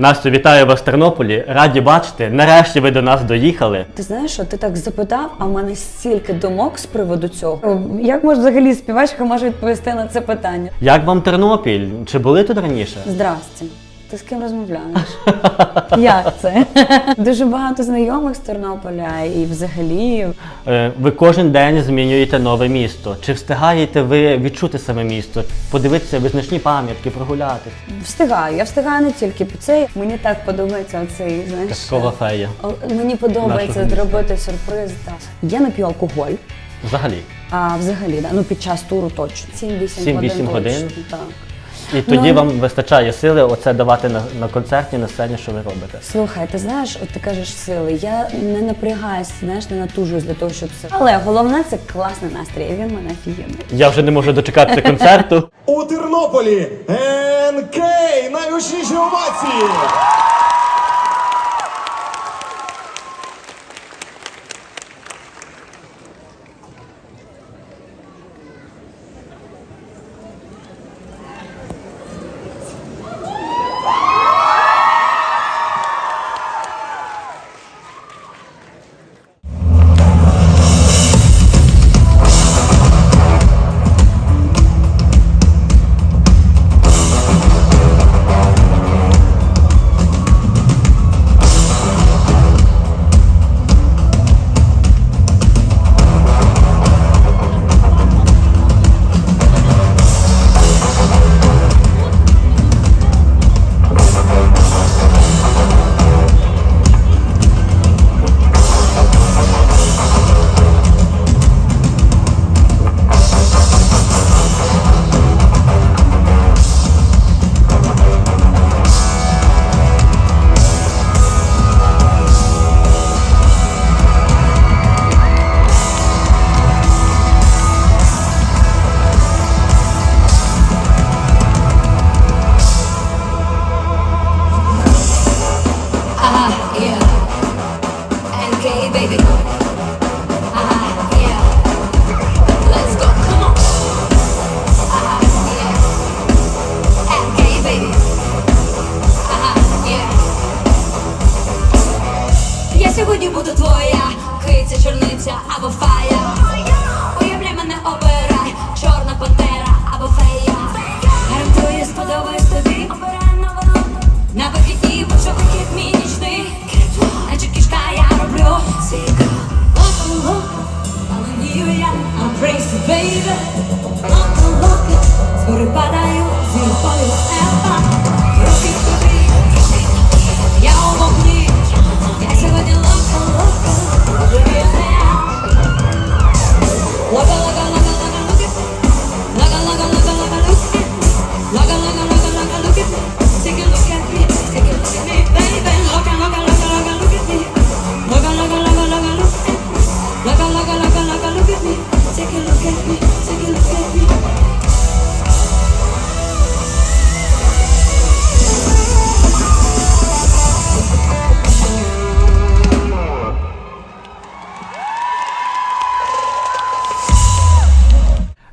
Настю, вітаю вас в Тернополі. Раді бачити. Нарешті ви до нас доїхали. Ти знаєш, що ти так запитав, а в мене стільки думок з приводу цього. Як може взагалі співачка може відповісти на це питання? Як вам Тернопіль? Чи були тут раніше? Здрасте. Ти з ким розмовляєш? Як це? Дуже багато знайомих з Тернополя і взагалі Е, Ви кожен день змінюєте нове місто. Чи встигаєте ви відчути саме місто, подивитися визначні пам'ятки, прогулятись? встигаю. Я встигаю не тільки по це. Мені так подобається оцей, знаєш. Казкова фея. Мені подобається зробити сюрприз. Так. Я не п'ю алкоголь. Взагалі. А взагалі, да, ну під час туру точно. 7-8 7-8 годин. годин? точно, Так. І тоді Ну. вам вистачає сили оце давати на, на концерті, на сцені, що ви робите. Слухай, ти знаєш, от ти кажеш сили. Я не напрягаюсь, знаєш, не натужуюсь для того, щоб це. Але головне це класний настрій. і Він мене фігіє. Я вже не можу дочекатися концерту. У Тернополі НК найгучніші овації!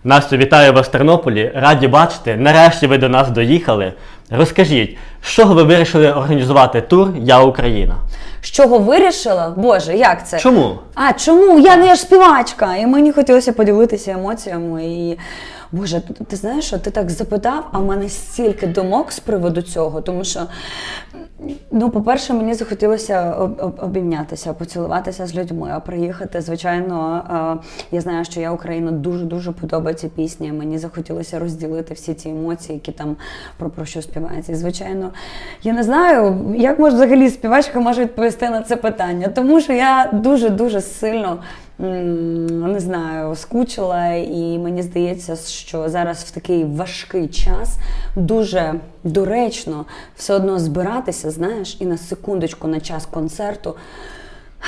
Настю, вітаю вас в Тернополі. Раді бачити. Нарешті ви до нас доїхали. Розкажіть, з чого ви вирішили організувати тур Я Україна? З чого вирішила? Боже, як це? Чому? А чому? Я не ж співачка, і мені хотілося поділитися емоціями. І Боже, ти, знаєш, що ти так запитав, а в мене стільки думок з приводу цього, тому що, ну, по-перше, мені захотілося об- об- обійнятися, поцілуватися з людьми, а приїхати. Звичайно, я знаю, що я Україна дуже дуже подобається пісня. Мені захотілося розділити всі ці емоції, які там про, про що співається. І звичайно, я не знаю, як може взагалі співачка може відповісти на це питання, тому що я дуже дуже сильно. Не знаю, скучила, і мені здається, що зараз в такий важкий час дуже доречно все одно збиратися, знаєш, і на секундочку на час концерту,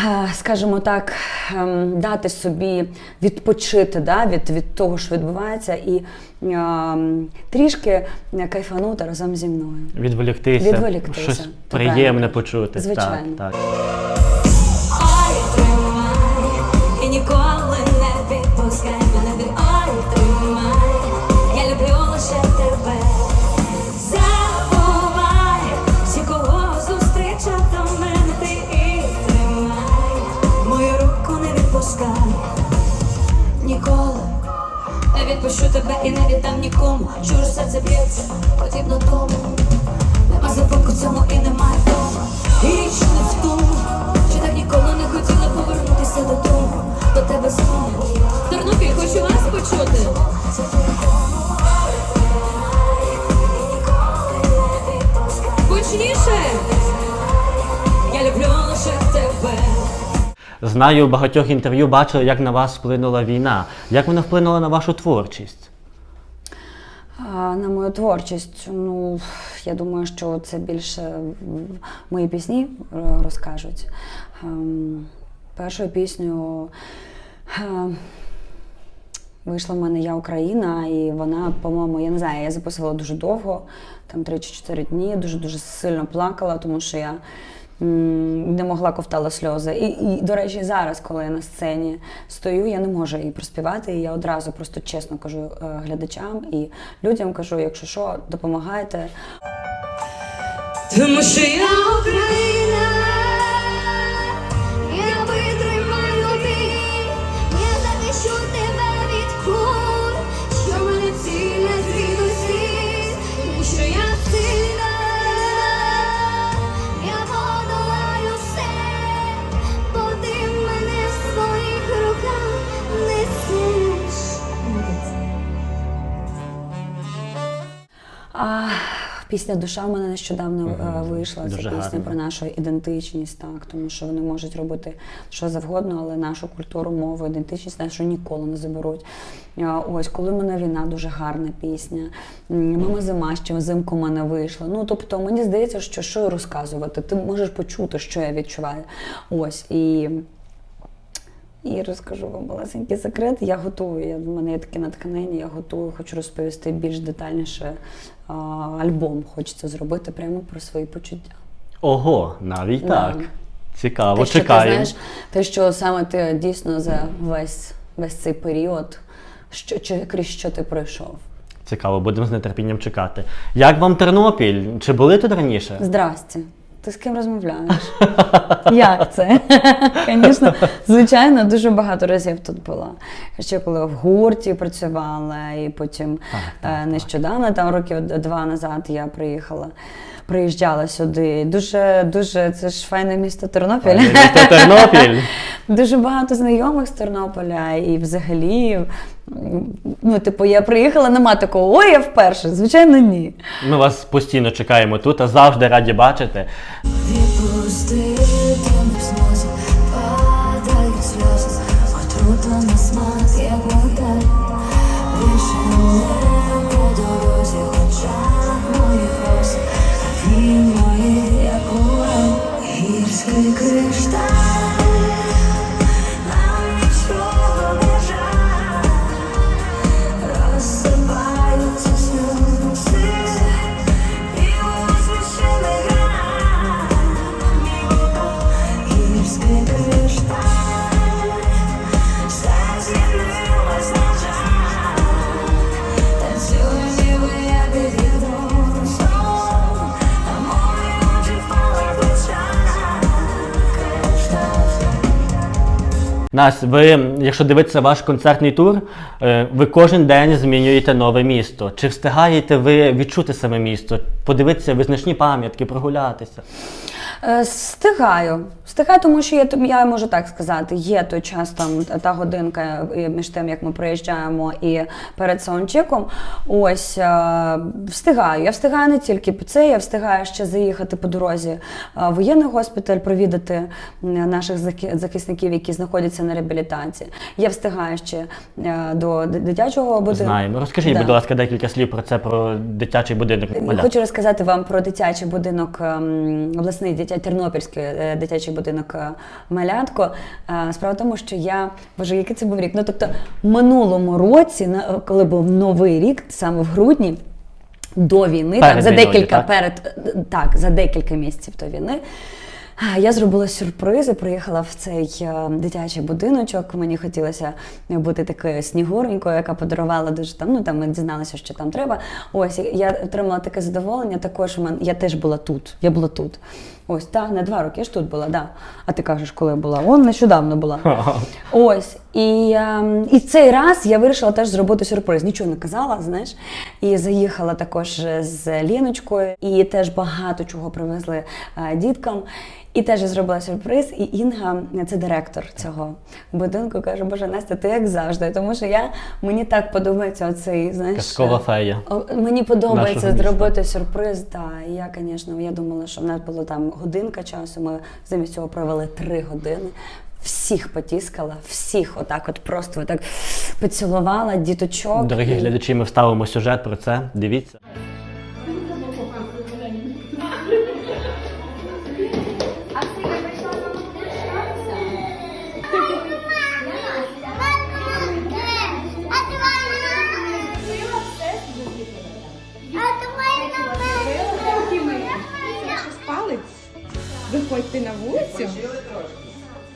е, скажімо так, ем, дати собі відпочити да, від, від того, що відбувається, і ем, трішки кайфанути разом зі мною. Відволіктися, Відволіктися, щось приємне правильно. почути. Звичайно. Так, так. Знаю, багатьох інтерв'ю бачили, як на вас вплинула війна. Як вона вплинула на вашу творчість? А, На мою творчість, ну я думаю, що це більше мої пісні е, розкажуть. Ем, Першою піснею е, вийшла в мене Я Україна, і вона, по-моєму, я не знаю, я записувала дуже довго, там 3 чи 4 дні, дуже-дуже сильно плакала, тому що я не могла ковтала сльози. І, і, до речі, зараз, коли я на сцені стою, я не можу її проспівати. І я одразу просто чесно кажу е, глядачам і людям кажу, якщо що, допомагайте. Тому що я Україна. Пісня Душа в мене нещодавно е, вийшла. Це Дуже пісня гарно. про нашу ідентичність, так, тому що вони можуть робити що завгодно, але нашу культуру, мову, ідентичність нашу ніколи не заберуть. Ось, коли мене війна, дуже гарна пісня. Мама зима, ще взимку мене вийшла. Ну тобто, мені здається, що що розказувати, ти можеш почути, що я відчуваю. Ось і. І розкажу вам малесенький секрет. Я готую. Я, в мене є таке натхнення, я готую, хочу розповісти більш детальніше а, альбом. Хочеться зробити прямо про свої почуття. Ого, навіть Да. так. Цікаво, те, що ти знаєш, те, що саме ти дійсно за весь, весь цей період, що, чи, крізь що ти пройшов. Цікаво, будемо з нетерпінням чекати. Як вам Тернопіль? Чи були тут раніше? Здрасте. Ти з ким розмовляєш? Як це? Звісно, звичайно, дуже багато разів тут була. Ще коли в гурті працювала, і потім е, нещодавно, там років два назад, я приїхала, приїжджала сюди. Дуже, дуже, це ж файне місто Тернопіль. Місто Тернопіль. Дуже багато знайомих з Тернополя, і взагалі, ну, типу, я приїхала, нема такого, ой, я вперше. Звичайно, ні. Ми вас постійно чекаємо тут, а завжди раді бачити. Відпустити Настя, ви, якщо дивитися ваш концертний тур, е, ви кожен день змінюєте нове місто. Чи встигаєте ви відчути саме місто, подивитися визначні пам'ятки, прогулятися? Е, Встигаю. Встигаю, тому що то- я можу так сказати, є той час, там та годинка е, між тим, як ми приїжджаємо і перед саундчеком. Ось е, встигаю. Я встигаю не тільки це, я встигаю ще заїхати по дорозі в воєнний госпіталь, провідати наших захисників, які знаходяться на реабілітації. Я встигаю ще до дитячого будинку. Знаємо. Розкажіть, Да. будь ласка, декілька слів про це, про дитячий будинок. малят. Хочу розказати вам про дитячий будинок, ем, обласний дитя, тернопільський е, дитячий будинок е, Малятко. Е, Справа в тому, що я боже, який це був рік. Ну тобто, в минулому році, коли був новий рік, саме в грудні. До війни, Перед так, за війною, декілька так? перед так, за декілька місяців до війни. Я зробила сюрприз і приїхала в цей е, дитячий будиночок. Мені хотілося бути такою снігуренькою, яка подарувала дуже там. Ну там ми дізналися, що там треба. Ось я отримала таке задоволення. Також у мене я теж була тут. Я була тут. Ось, так, не два роки, я ж тут була, да. А ти кажеш, коли була? Он нещодавно була. Ось. І, ем, і цей раз я вирішила теж зробити сюрприз. Нічого не казала, знаєш. І заїхала також з Ліночкою, і теж багато чого привезли е, діткам. І теж я зробила сюрприз, і Інга, це директор цього будинку, каже: Боже, Настя, ти як завжди. Тому що я мені так подобається оцей, знаєш. Казкова е, фея. Мені подобається зробити сюрприз. І я, звісно, я думала, що в нас було там годинка часу. Ми замість цього провели три години. Всіх потіскала, всіх отак, от просто отак поцілувала, діточок. Дорогі глядачі, ми вставимо сюжет про це. Дивіться. Виходьте на вулицю.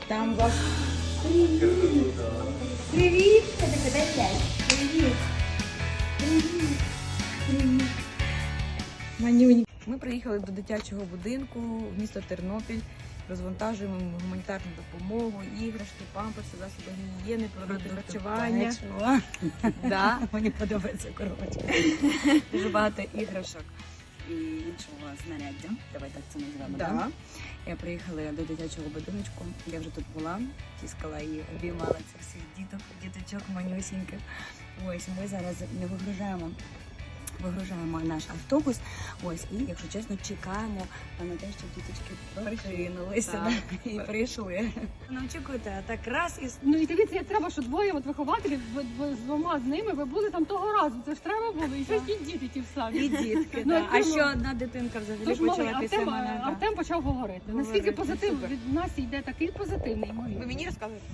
Там вас. Привіт! Привіт! Привіт! Привіт! Привіт! Манюнь. Ми приїхали до дитячого будинку в місто Тернопіль. Розвантажуємо гуманітарну допомогу, іграшки, памперси, засоби гігієни, продукти харчування. Да, мені подобається коробочка. Дуже багато іграшок і іншого знаряддя. Давай так це називаємо. Да. Я приїхала до дитячого будиночку. Я вже тут була, тіскала і обіймала цих всіх діток, діточок манюсіньких. Ось ми зараз не вигружаємо. Вигружаємо наш автобус. Ось, і, якщо чесно, чекаємо на те, щоб діточки прокинулися і прийшли. Не очікуєте, а так раз і Ну і дивіться, як треба, що двоє от вихователів ви- ви з двома з ними ви були там того разу. Це ж треба було. І ще ж і діти ті самі. І дітки, Ну, да. А ще одна дитинка взагалі почала після Артем, мене. Артем почав говорити. Наскільки позитив від нас йде такий позитивний. Ви мені розказуєте?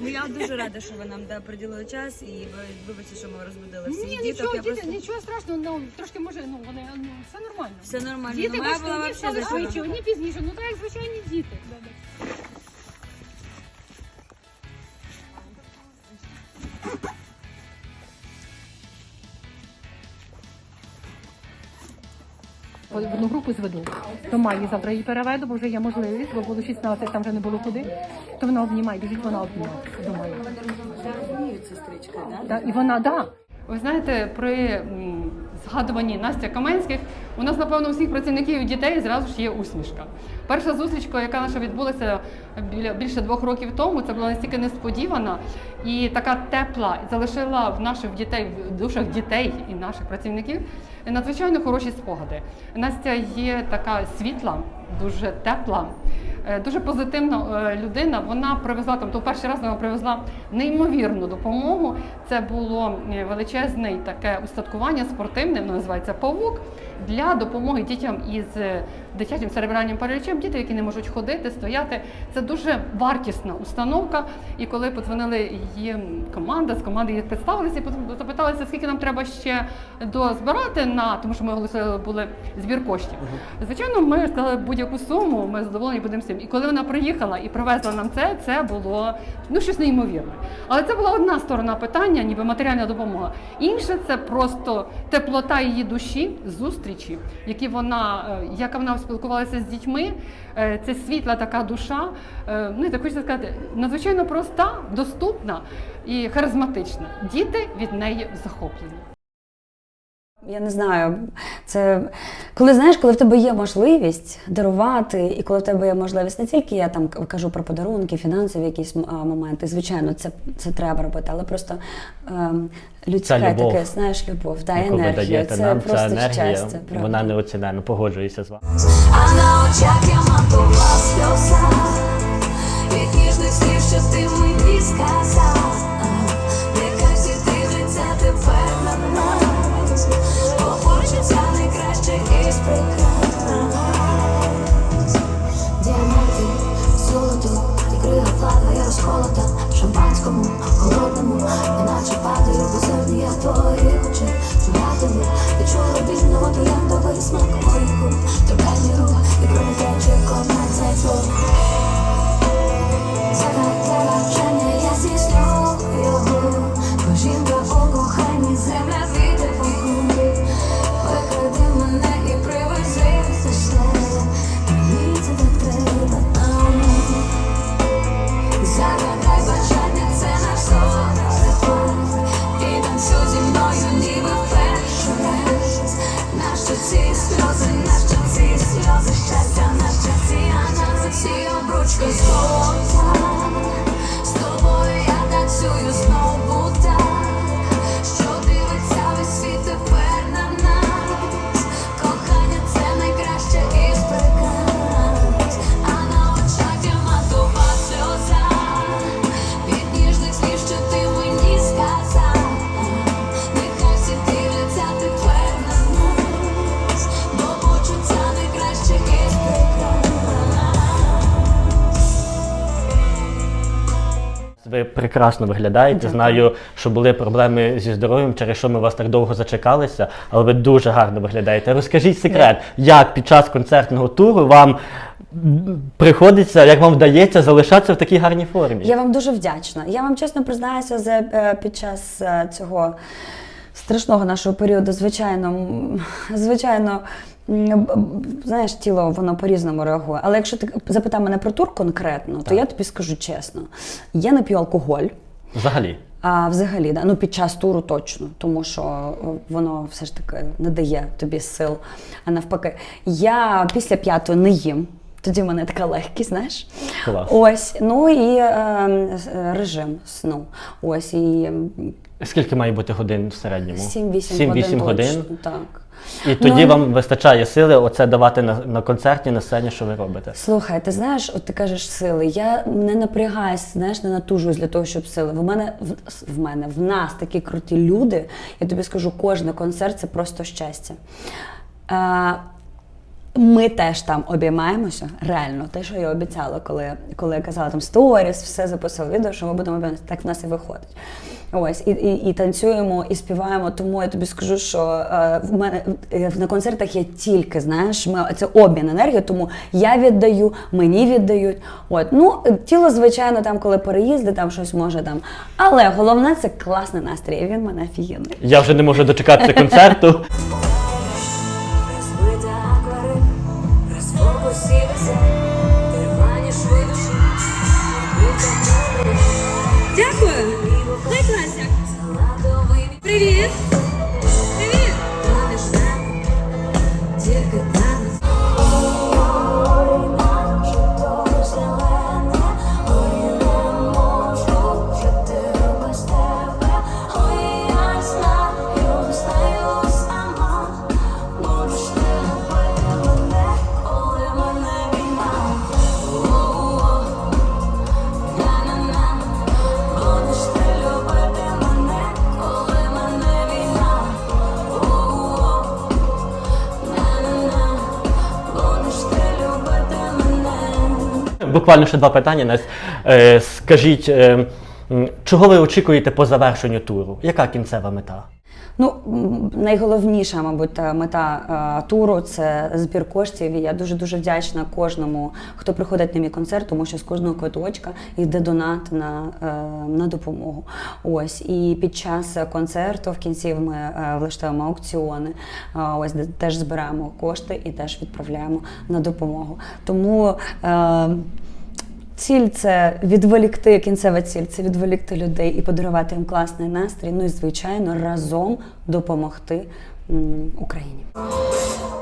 Ну я дуже рада, що ви нам приділили час і ви вибачте, що ми розбудили всіх діток. нічого, діти, нічого страшного, ну трошки може, ну вони ну все нормально. все нормально. Діти Ну, моя була одні вообще стали швидше, одні пізніше. Ну так як звичайні діти. В одну групу зведу. То маю завтра її переведу, бо вже є можливість, бо було 16, там вже не було куди. То вона обнімає, біжить вона обнімає. Думаю. Да, і вона, да. Ви знаєте, при згадуванні Настя Каменських у нас, напевно, у всіх працівників і дітей зразу ж є усмішка. Перша зустрічка, яка наша відбулася біля більше двох років тому, це була настільки несподівана і така тепла, залишила в наших дітей, в душах дітей і наших працівників надзвичайно хороші спогади. Настя є така світла, дуже тепла. Е, Дуже позитивна е, людина. Вона привезла там, то перший раз вона привезла неймовірну допомогу. Це було е, величезне таке устаткування спортивне, воно називається павук для допомоги дітям із дитячим церебральним паралічем, діти, які не можуть ходити, стояти. Це дуже вартісна установка. І коли подзвонили її команда, з команди її представилися, і запиталися, скільки нам треба ще дозбирати на тому, що ми оголосили були збір коштів. Звичайно, ми сказали будь-яку суму, ми задоволені будемо всім. І коли вона приїхала і привезла нам це, це було ну щось неймовірне. Але це була одна сторона питання, ніби матеріальна допомога. Інше це просто теплота її душі, зустрічі, які вона, е, яка вона спілкувалася з дітьми. Е, Це світла така душа. е, Ну і так хочеться сказати, надзвичайно проста, доступна і харизматична. Діти від неї захоплені. Я не знаю, це коли знаєш, коли в тебе є можливість дарувати, і коли в тебе є можливість не тільки я там кажу про подарунки, фінансові якісь моменти. Звичайно, це, це треба робити, але просто ем, людське Це любов, таке, знаєш, любов, та Яку ви енергія. Це нам, просто ця енергія, щастя. Правда. вона неоцінена. Погоджуюся з вами. А на очах я матова сльоза Від ніжних слів, що ти мені сказав найкраще із Ви прекрасно виглядаєте. Дякую. Знаю, що були проблеми зі здоров'ям, через що ми вас так довго зачекалися, але ви дуже гарно виглядаєте. Розкажіть секрет, як під час концертного туру вам приходиться, як вам вдається залишатися в такій гарній формі? Я вам дуже вдячна. Я вам чесно признаюся, за, е, під час е, цього страшного нашого періоду, звичайно, звичайно, знаєш, тіло воно по-різному реагує. Але якщо ти запитав мене про тур конкретно, то я тобі скажу чесно: я не п'ю алкоголь. Взагалі. А взагалі, да, ну під час туру точно, тому що воно все ж таки не дає тобі сил. А навпаки, я після п'ятої не їм. Тоді в мене така легкість, знаєш. Клас. Ось, ну і е, е, режим сну. Ось і Скільки має бути годин в середньому? 7-8 годин. 7-8 годин. точно, Так. І тоді Ну, вам вистачає сили оце давати на, на концерті, на сцені, що ви робите. Слухай, ти знаєш, от ти кажеш сили. Я не напрягаюсь, знаєш, не натужуюсь для того, щоб сили. В мене в, в мене в нас такі круті люди. Я тобі скажу, кожен концерт це просто щастя. Е, ми теж там обіймаємося, реально, те, що я обіцяла, коли, коли я казала там сторіс, все записала відео, що ми будемо обійматися. Так в нас і виходить. Ось, і, і, і танцюємо, і співаємо. Тому я тобі скажу, що е, в мене е, на концертах я тільки, знаєш, ми, це обмін енергії, тому я віддаю, мені віддають. От, ну, тіло, звичайно, там, коли переїзди, там щось може там. Але головне це класний настрій, і він мене офігенний. Я вже не можу дочекатися концерту. Буквально ще два питання. Настя. Е, скажіть, е, чого ви очікуєте по завершенню туру? Яка кінцева мета? Ну, найголовніша, мабуть, мета е, туру це збір коштів. І я дуже дуже вдячна кожному, хто приходить на мій концерт, тому що з кожного квиточка йде донат на, е, на допомогу. Ось і під час концерту в кінці ми е, влаштуємо аукціони. ось де теж збираємо кошти і теж відправляємо на допомогу. Тому. Е, Ціль це відволікти кінцева ціль, це відволікти людей і подарувати їм класний настрій. Ну і звичайно разом допомогти Україні.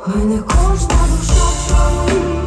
Не кожна душа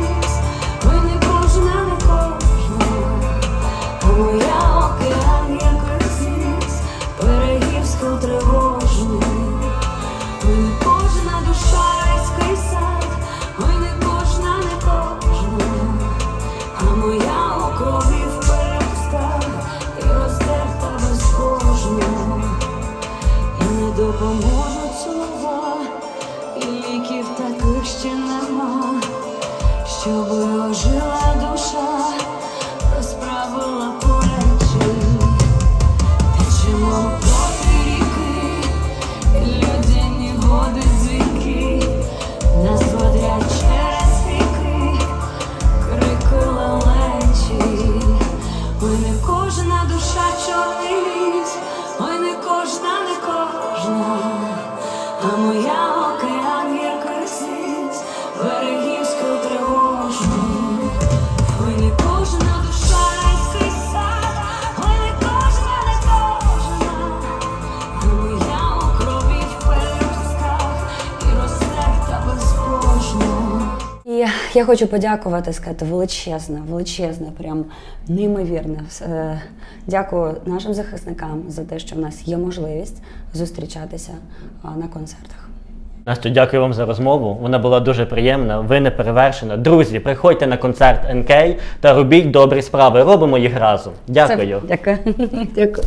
я хочу подякувати, сказати величезне, величезне, прям неймовірне. Е, Дякую нашим захисникам за те, що в нас є можливість зустрічатися на концертах. Настю, дякую вам за розмову. Вона була дуже приємна. Ви не перевершена. Друзі, приходьте на концерт НК та робіть добрі справи. Робимо їх разом. Дякую. Це- Дякую. Дякую.